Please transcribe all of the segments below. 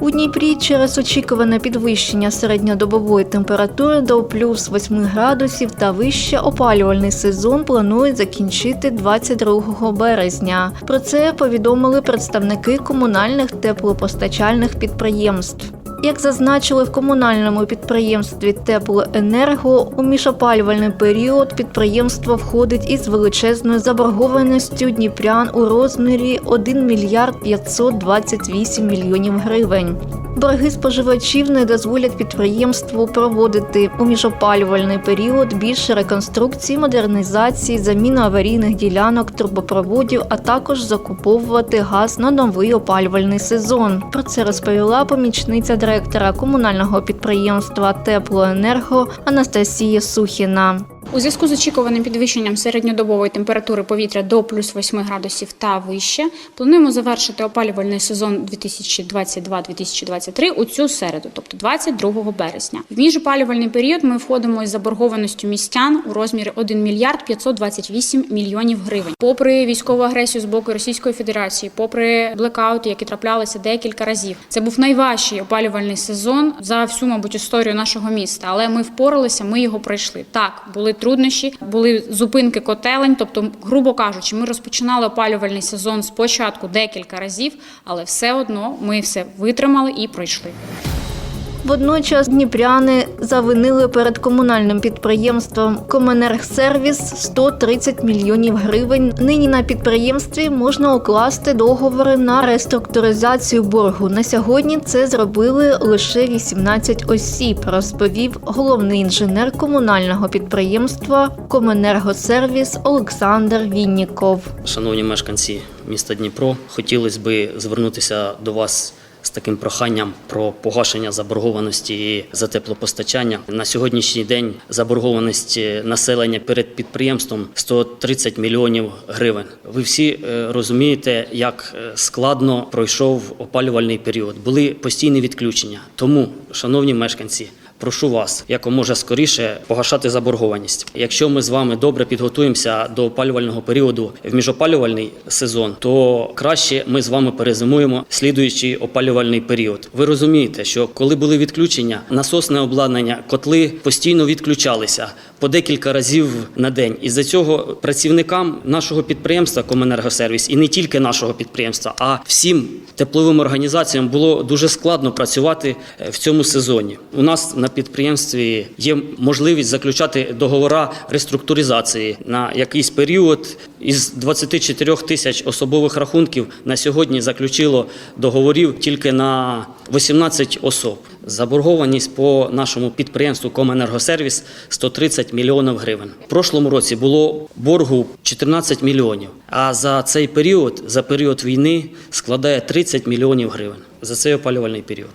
У Дніпрі через очікуване підвищення середньодобової температури до плюс 8 градусів та вище опалювальний сезон планують закінчити 22 березня. Про це повідомили представники комунальних теплопостачальних підприємств. Як зазначили в комунальному підприємстві Теплоенерго, у міжопалювальний період підприємство входить із величезною заборгованістю дніпрян у розмірі 1 мільярд 528 мільйонів гривень. Борги споживачів не дозволять підприємству проводити у міжопалювальний період більше реконструкції, модернізації, заміну аварійних ділянок трубопроводів, а також закуповувати газ на новий опалювальний сезон. Про це розповіла помічниця директора комунального підприємства Теплоенерго Анастасія Сухіна. У зв'язку з очікуваним підвищенням середньодобової температури повітря до плюс 8 градусів та вище, плануємо завершити опалювальний сезон 2022-2023 у цю середу, тобто 22 березня. В міжопалювальний період ми входимо із заборгованістю містян у розмірі 1 мільярд 528 мільйонів гривень. Попри військову агресію з боку Російської Федерації, попри блекаути, які траплялися декілька разів, це був найважчий опалювальний сезон за всю, мабуть, історію нашого міста. Але ми впоралися, ми його пройшли. Так, були труднощі, були зупинки котелень. Тобто, грубо кажучи, ми розпочинали опалювальний сезон спочатку декілька разів, але все одно ми все витримали і пройшли. Водночас дніпряни завинили перед комунальним підприємством Коменергсервіс 130 мільйонів гривень. Нині на підприємстві можна укласти договори на реструктуризацію боргу. На сьогодні це зробили лише 18 осіб, розповів головний інженер комунального підприємства Коменергосервіс Олександр Вінніков. Шановні мешканці міста Дніпро, хотілося б звернутися до вас з таким проханням про погашення заборгованості за теплопостачання. На сьогоднішній день заборгованість населення перед підприємством 130 мільйонів гривень. Ви всі е, розумієте, як е, складно пройшов опалювальний період. Були постійні відключення. Тому, шановні мешканці, Прошу вас якомога скоріше погашати заборгованість. Якщо ми з вами добре підготуємося до опалювального періоду в міжопалювальний сезон, то краще ми з вами перезимуємо слідуючий опалювальний період. Ви розумієте, що коли були відключення, насосне обладнання, котли постійно відключалися по декілька разів на день. І за цього працівникам нашого підприємства Коменергосервіс і не тільки нашого підприємства, а всім тепловим організаціям було дуже складно працювати е, в цьому сезоні. У нас на підприємстві є можливість заключати договори реструктуризації на якийсь період. Із 24 тисяч особових рахунків на сьогодні заключило договорів тільки на 18 особ. Заборгованість по нашому підприємству Коменергосервіс 130 мільйонів гривень. В прошлому році було боргу 14 мільйонів. А за цей період, за період війни, складає 30 мільйонів гривень за цей опалювальний період.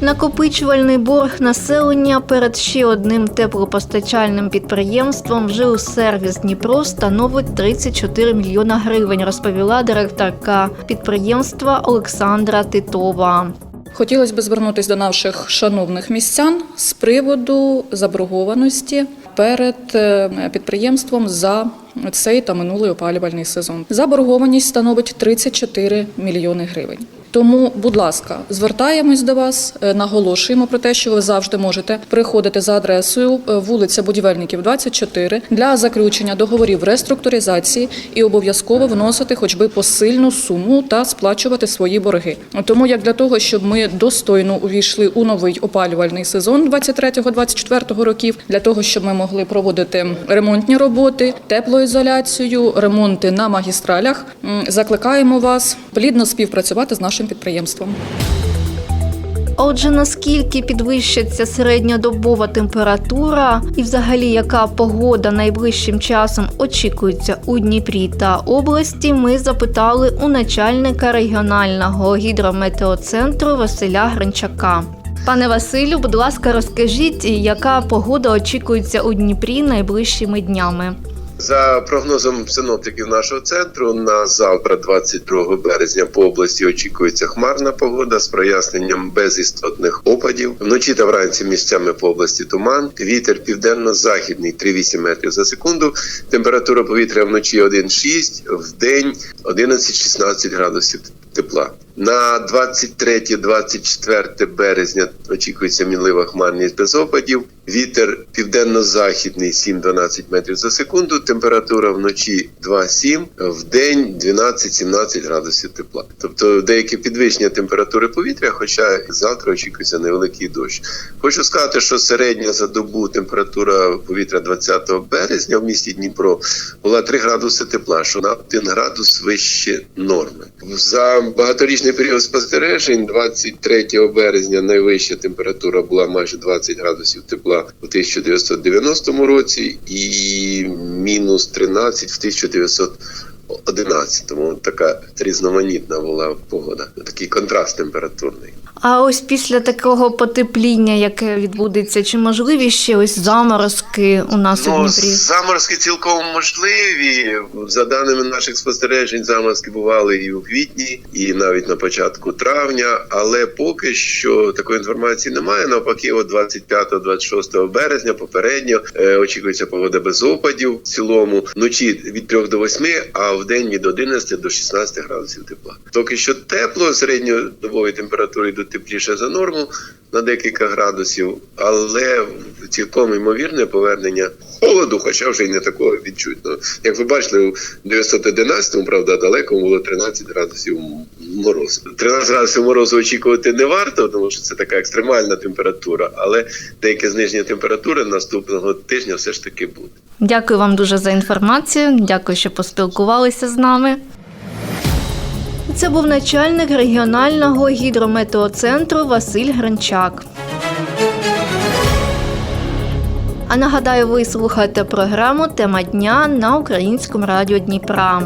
Накопичувальний борг населення перед ще одним теплопостачальним підприємством ЖУ сервіс Дніпро становить 34 мільйона гривень, розповіла директорка підприємства Олександра Титова. Хотілося б звернутися до наших шановних містян з приводу заборгованості перед е, підприємством за цей та минулий опалювальний сезон. Заборгованість становить 34 мільйони гривень. Тому, будь ласка, звертаємось до вас, е, наголошуємо про те, що ви завжди можете приходити за адресою е, вулиця Будівельників, 24 для заключення договорів реструктуризації і обов'язково вносити хоч би посильну суму та сплачувати свої борги. Тому як для того, щоб ми достойно увійшли у новий опалювальний сезон 23-24 років, для того, щоб ми могли проводити ремонтні роботи, теплоізоляцію, ремонти на магістралях, закликаємо вас плідно співпрацювати з нашим підприємством. Отже, наскільки підвищиться середньодобова температура, і взагалі яка погода найближчим часом очікується у Дніпрі та області, ми запитали у начальника регіонального гідрометеоцентру Василя Гринчака. Пане Василю, будь ласка, розкажіть, яка погода очікується у Дніпрі найближчими днями? За прогнозом синоптиків нашого центру, на завтра, 22 березня, по області очікується хмарна погода з проясненням без істотних опадів. Вночі та вранці місцями по області туман. Вітер південно-західний 3,8 метрів за секунду. Температура повітря вночі 1,6, в день 11-16 градусів тепла. На 23-24 березня очікується мінлива хмарність без опадів. Вітер південно-західний 7-12 метрів за секунду. Температура вночі 2,7, в день 12-17 градусів тепла. Тобто деякі підвищення температури повітря, хоча завтра очікується невеликий дощ. Хочу сказати, що середня за добу температура повітря 20 березня в місті Дніпро була 3 градуси тепла, що на 1 градус вище норми. За багаторічний період спостережень, 23 березня найвища температура була майже 20 градусів тепла у 1990 році і мінус 13 в 1911. Така різноманітна була погода, такий контраст температурний. А ось після такого потепління, яке відбудеться, чи можливі ще ось заморозки у нас у Ну, Дніпрі? заморозки цілком можливі. За даними наших спостережень, заморозки бували і у квітні, і навіть на початку травня. Але поки що такої інформації немає. Навпаки, от 25-26 березня попередньо е, очікується погода без опадів. В цілому вночі від 3 до 8, а в день від 11 до 16 градусів тепла. Поки що тепло, середньодобові температури йдуть тепліше за норму на декілька градусів, але цілком ймовірне повернення холоду, хоча вже й не такого відчутно. Як ви бачили, у 911-му, правда, далеко було 13 градусів морозу. 13 градусів морозу очікувати не варто, тому що це така екстремальна температура, але деяке зниження температури наступного тижня все ж таки буде. Дякую вам дуже за інформацію. Дякую, що поспілкувалися з нами. Це був начальник регіонального гідрометеоцентру Василь Гринчак. А нагадаю, ви слухаєте програму Тема дня на українському радіо Дніпра.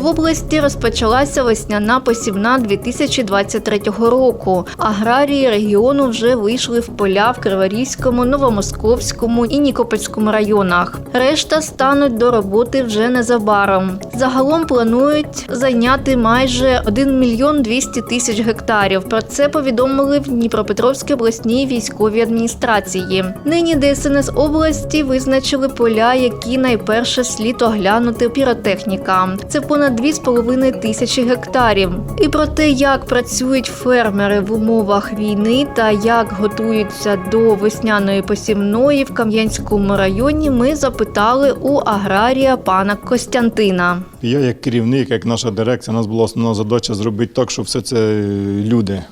В області розпочалася весняна посівна 2023 року. Аграрії регіону вже вийшли в поля в Криворізькому, Новомосковському і Нікопольському районах. Решта стануть до роботи вже незабаром. Загалом планують зайняти майже 1 мільйон 200 тисяч гектарів. Про це повідомили в Дніпропетровській обласній військовій адміністрації. Нині ДСНС області визначили поля, які найперше слід оглянути піротехніка. Це понад 2,5 тисячі гектарів. І про те, як працюють фермери в умовах війни та як готуються до весняної посівної в Кам'янському районі, ми запитали у аграрія пана Костянтина. Я як керівник, як наша дирекція, у нас була основна задача зробити так, щоб все це люди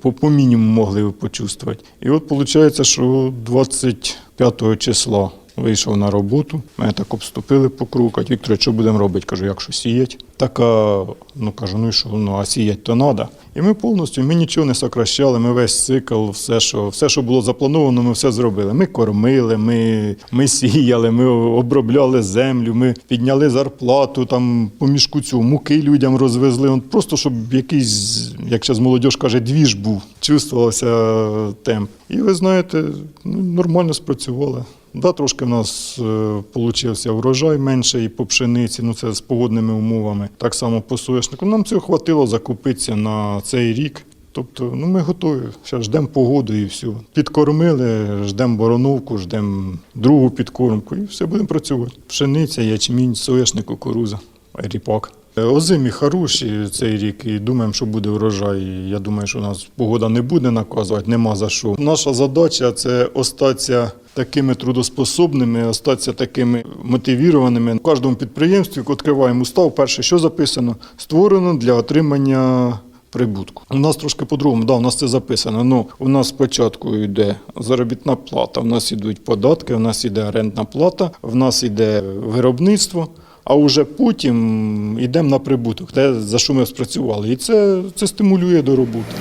по, по мінімуму могли почувствувати. І от виходить, що 25 числа вийшов на роботу, мене так обступили по кругу, кажуть, Віктор, що будемо робити? Кажу, як що сіять. Така, ну кажу, ну і що, ну а сіять то треба. І ми повністю, ми нічого не сокращали, ми весь цикл, все, що, все, що було заплановано, ми все зробили. Ми кормили, ми, ми сіяли, ми обробляли землю, ми підняли зарплату, там по мішку цього муки людям розвезли. Просто щоб якийсь, як зараз молодь каже, двіж був, чувствувався темп. І ви знаєте, ну, нормально спрацювали. Да, трошки в нас е, получився врожай менше і по пшениці, ну це з погодними умовами. Так само по соняшнику. Нам цього хватило закупитися на цей рік. Тобто, ну ми готові. Зараз ждемо погоду і все. Підкормили, ждемо бороновку, ждемо другу підкормку і все будемо працювати. Пшениця, ячмінь, соняшник, кукуруза, ріпак. Е, Озимі хороші цей рік і думаємо, що буде врожай. Я думаю, що у нас погода не буде наказувати, нема за що. Наша задача це остатися такими трудоспособними, остатися такими мотивірованими. В кожному підприємстві відкриваємо устав. Перше, що записано, створено для отримання. Прибутку. У нас трошки по-другому, да, у нас це записано. Ну, у нас спочатку йде заробітна плата, у нас йдуть податки, у нас йде орендна плата, в нас йде виробництво, а вже потім йдемо на прибуток, те, за що ми спрацювали. І це, це стимулює до роботи.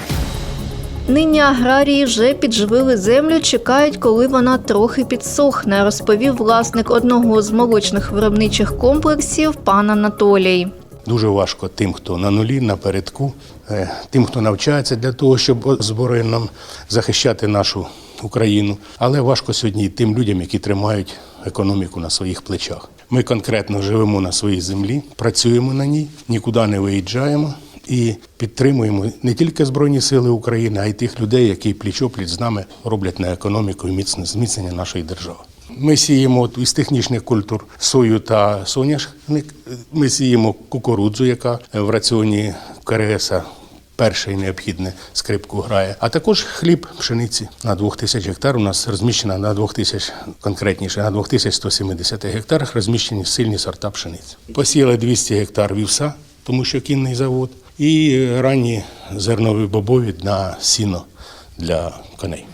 Нині аграрії вже підживили землю, чекають, коли вона трохи підсохне, розповів власник одного з молочних виробничих комплексів пан Анатолій. Дуже важко тим, хто на нулі, напередку, е, тим, хто навчається для того, щоб нам захищати нашу Україну. Але важко сьогодні і тим людям, які тримають економіку на своїх плечах. Ми конкретно живемо на своїй землі, працюємо на ній, нікуди не виїжджаємо і підтримуємо не тільки Збройні Сили України, а й тих людей, які пліч-опліч з нами роблять на економіку і міцне зміцнення нашої держави. Ми сіємо із технічних культур сою та соняшник. Ми сіємо кукурудзу, яка в раціоні КРСа перше і необхідне скрипку грає. А також хліб пшениці на 2000 гектар. У нас розміщена на 2000, конкретніше на 2170 гектарах розміщені сильні сорта пшениці. Посіяли 200 гектар вівса, тому що кінний завод, і ранні зернові бобові на сіно для коней.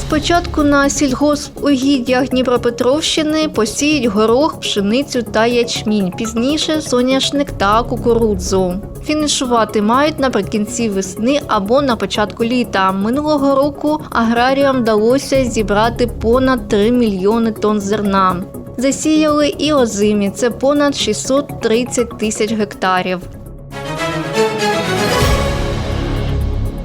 Спочатку на сільгоспугіддях Дніпропетровщини посіють горох, пшеницю та ячмінь, пізніше соняшник та кукурудзу. Фінішувати мають наприкінці весни або на початку літа. Минулого року аграріям вдалося зібрати понад 3 мільйони тонн зерна. Засіяли і озимі це понад 630 тисяч гектарів.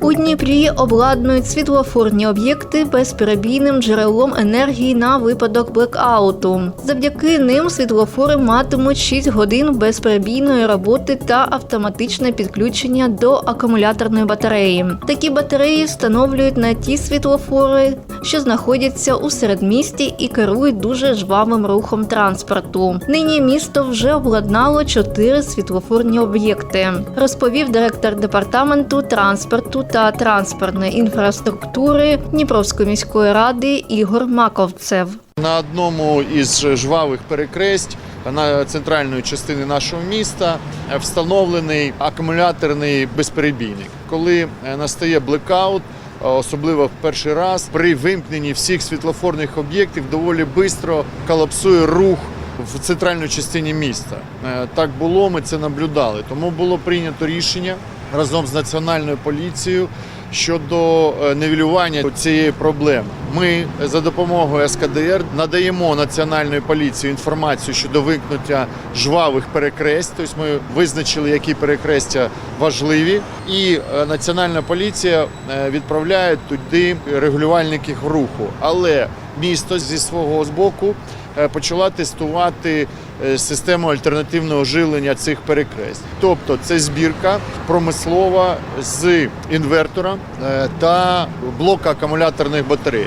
У Дніпрі обладнують світлофорні об'єкти безперебійним джерелом енергії на випадок блекауту. Завдяки ним світлофори матимуть 6 годин безперебійної роботи та автоматичне підключення до акумуляторної батареї. Такі батареї встановлюють на ті світлофори, що знаходяться у середмісті і керують дуже жвавим рухом транспорту. Нині місто вже обладнало чотири світлофорні об'єкти, розповів директор департаменту транспорту та транспортної інфраструктури Дніпровської міської ради Ігор Маковцев. На одному із жвавих перекресть на центральної частини нашого міста встановлений акумуляторний безперебійник. Коли е, настає блекаут, е, особливо в перший раз, при вимкненні всіх світлофорних об'єктів доволі швидко колапсує рух в центральній частині міста. Е, Так було, ми це наблюдали. Тому було прийнято рішення разом з національною поліцією щодо е, нівелювання цієї проблеми. Ми за допомогою СКДР надаємо національної поліції інформацію щодо вимкнуття жвавих перекресть. Тобто ми визначили, які перекрестя важливі, і е, національна поліція е, відправляє туди регулювальників руху. Але місто зі свого боку е, почала тестувати е, систему альтернативного живлення цих перекресть. Тобто це збірка промислова з інвертора е, та блока акумуляторних батарей.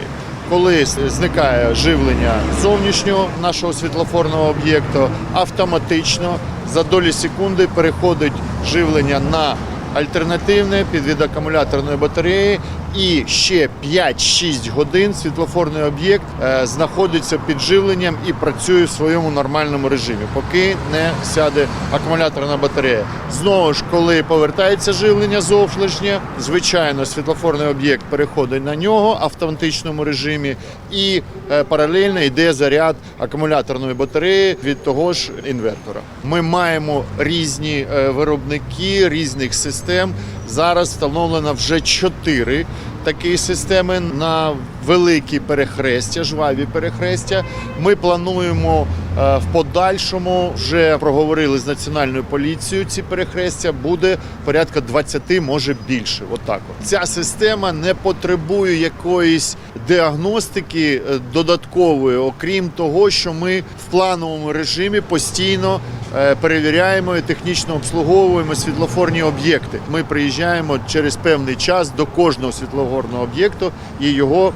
Коли зникає живлення зовнішнього нашого світлофорного об'єкту, автоматично за долі секунди переходить живлення на альтернативне під від акумуляторної батареї, і ще 5-6 годин світлофорний об'єкт е, знаходиться під живленням і працює в своєму нормальному режимі, поки не сяде акумуляторна батарея. Знову ж, коли повертається живлення зовнішнє, звичайно, світлофорний об'єкт переходить на нього в автоматичному режимі, і е, паралельно йде заряд акумуляторної батареї від того ж інвертора. Ми маємо різні е, виробники різних систем. Зараз встановлено вже чотири такі системи на великі перехрестя, жваві перехрестя. Ми плануємо в подальшому вже проговорили з національною поліцією. Ці перехрестя буде порядка 20, може більше. Отак, от ця система не потребує якоїсь діагностики е, додаткової, окрім того, що ми в плановому режимі постійно е, перевіряємо і технічно обслуговуємо світлофорні об'єкти. Ми приїжджаємо через певний час до кожного світлофорного об'єкту і його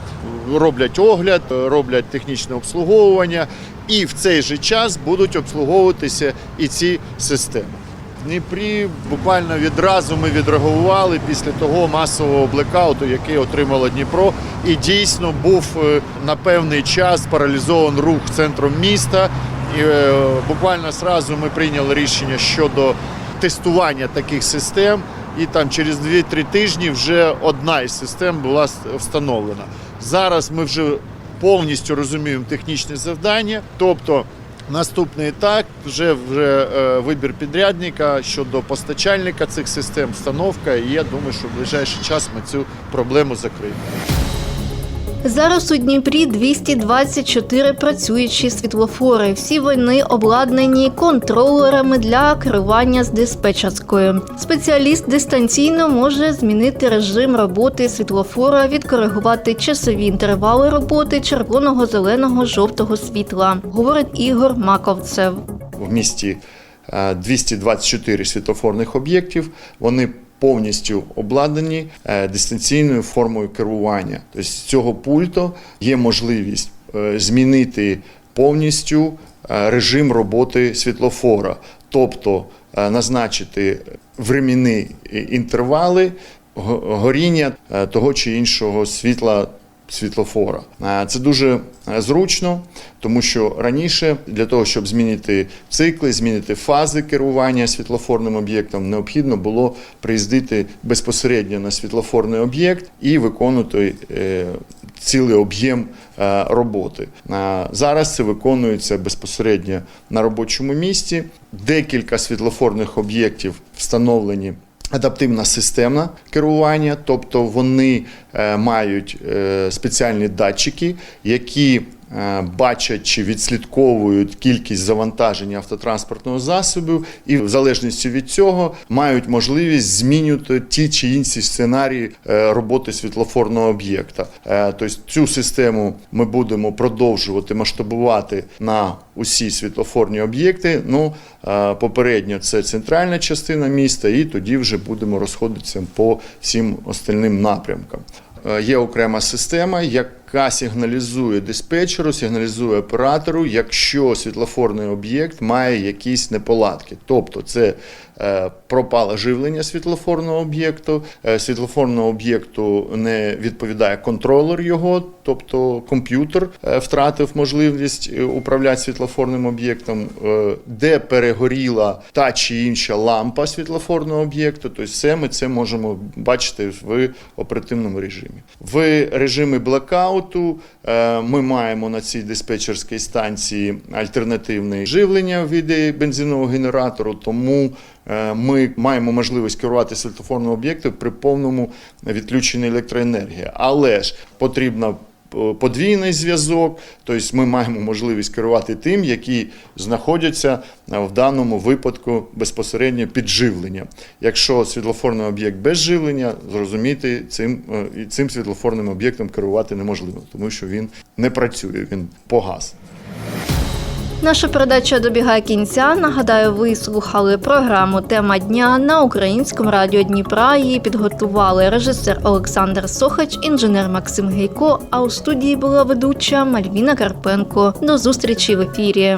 роблять огляд, роблять технічне обслуговування, і в цей же час будуть обслуговуватися і ці системи. В Дніпрі буквально відразу ми відреагували після того масового блекауту, який отримало Дніпро, і дійсно був е, на певний час паралізований рух центром міста. І е, буквально зразу ми прийняли рішення щодо тестування таких систем. І там через 2-3 тижні вже одна із систем була встановлена. Зараз ми вже повністю розуміємо технічне завдання, тобто. Наступний етап вже вже е, вибір підрядника щодо постачальника цих систем, встановка. І я думаю, що в ближайший час ми цю проблему закриємо. Зараз у Дніпрі 224 працюючі світлофори. Всі вони обладнані контролерами для керування з диспетчерською. Спеціаліст дистанційно може змінити режим роботи світлофора, відкоригувати часові інтервали роботи червоного, зеленого, жовтого світла, говорить Ігор Маковцев. в місті е, 224 світлофорних об'єктів. Вони повністю обладнані е, дистанційною формою керування. Тобто з цього пульту є можливість е, змінити повністю е, режим роботи світлофора, тобто назначити временні інтервали горіння того чи іншого світла світлофора. Е, Це дуже е, зручно, тому що раніше для того, щоб змінити цикли, змінити фази керування світлофорним об'єктом, необхідно було приїздити безпосередньо на світлофорний об'єкт і виконувати е, цілий об'єм роботи. Зараз це виконується безпосередньо на робочому місці. Декілька світлофорних об'єктів встановлені Адаптивна системна керування, тобто вони е, мають е, спеціальні датчики, які бачать чи відслідковують кількість завантаження автотранспортного засобу, і в залежності від цього мають можливість змінювати ті чи інші сценарії е, роботи світлофорного об'єкта. Е, Тобто цю систему ми будемо продовжувати масштабувати на усі світлофорні об'єкти. Ну е, попередньо це центральна частина міста, і тоді вже будемо розходитися по всім остальним напрямкам. Е, Є окрема система, яка сигналізує диспетчеру, сигналізує оператору, якщо світлофорний об'єкт має якісь неполадки. Тобто це е, пропало живлення світлофорного об'єкту, е, світлофорного об'єкту не відповідає контролер його, тобто комп'ютер е, втратив можливість управляти світлофорним об'єктом, де перегоріла та чи інша лампа світлофорного об'єкту. Тобто все ми це можемо бачити в оперативному режимі. В режимі блекауту е, ми маємо на цій диспетчерській станції альтернативне живлення в віді бензинового генератору, тому е, ми маємо можливість керувати світофорним об'єктом при повному відключенні електроенергії. Але ж потрібно е, подвійний зв'язок, тобто ми маємо можливість керувати тим, які знаходяться е, в даному випадку безпосередньо під живленням. Якщо світлофорний об'єкт без живлення, зрозуміти цим, е, цим світлофорним об'єктом керувати неможливо, тому що він не працює, він погас. Наша передача добігає кінця. Нагадаю, ви слухали програму Тема дня на українському радіо Дніпра. Її підготували режисер Олександр Сохач, інженер Максим Гейко. А у студії була ведуча Мальвіна Карпенко. До зустрічі в ефірі.